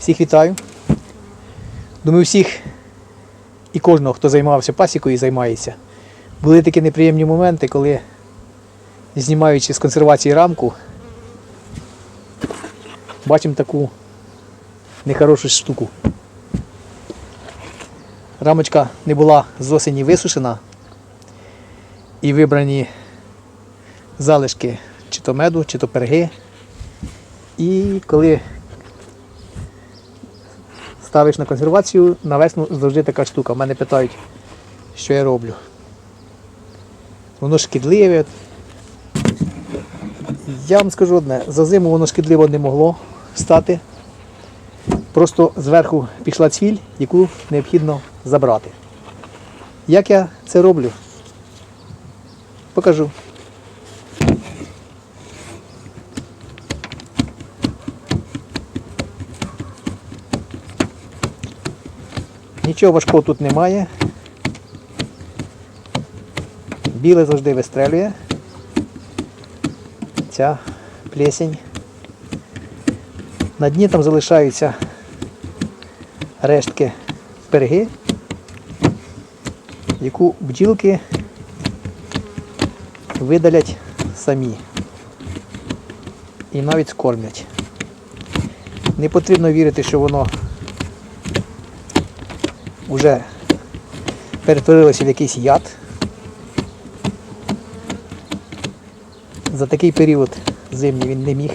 Всіх вітаю. Думаю, всіх і кожного, хто займався пасікою і займається, були такі неприємні моменти, коли, знімаючи з консервації рамку, бачимо таку нехорошу штуку. Рамочка не була з осені висушена і вибрані залишки чи то меду, чи то перги. І коли ставиш на консервацію, на весну завжди така штука. Мене питають, що я роблю. Воно шкідливе. Я вам скажу одне, за зиму воно шкідливо не могло стати. Просто зверху пішла цвіль, яку необхідно забрати. Як я це роблю? Покажу. Нічого важкого тут немає. Біле завжди вистрелює. Ця плесень. На дні там залишаються рештки перги, яку бджілки видалять самі і навіть скормлять. Не потрібно вірити, що воно вже перетворилося в якийсь яд. За такий період зимній він не міг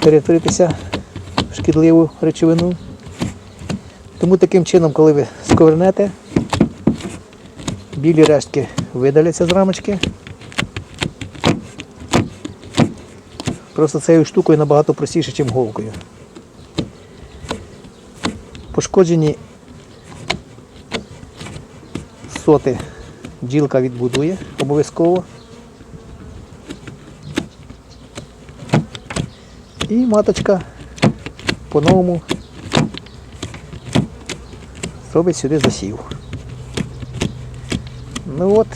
перетворитися в шкідливу речовину. Тому таким чином, коли ви сковернете, білі рештки видаляться з рамочки. Просто цією штукою набагато простіше, ніж голкою. Пошкоджені соти бджілка відбудує обов'язково. І маточка по-новому зробить сюди засів. Ну от.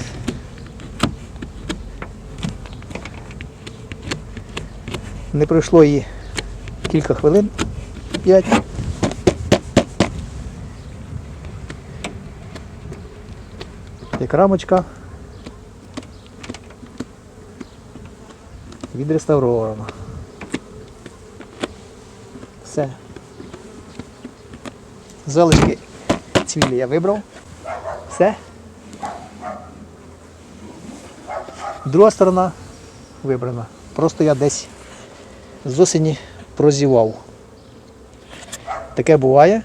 Не пройшло її кілька хвилин, п'ять. Як рамочка відреставрована. Все. Залишки цвілі я вибрав. Все. Друга сторона вибрана. Просто я десь з осені прозівав. Таке буває.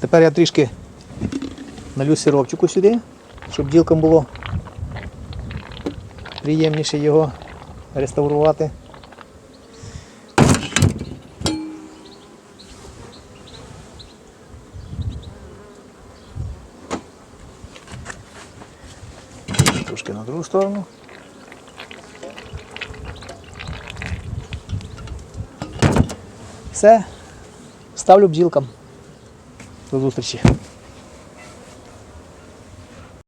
Тепер я трішки налю сиропчику сюди, щоб ділкам було приємніше його реставрувати. Трошки на другу сторону. Все. Ставлю бджілкам. До зустрічі.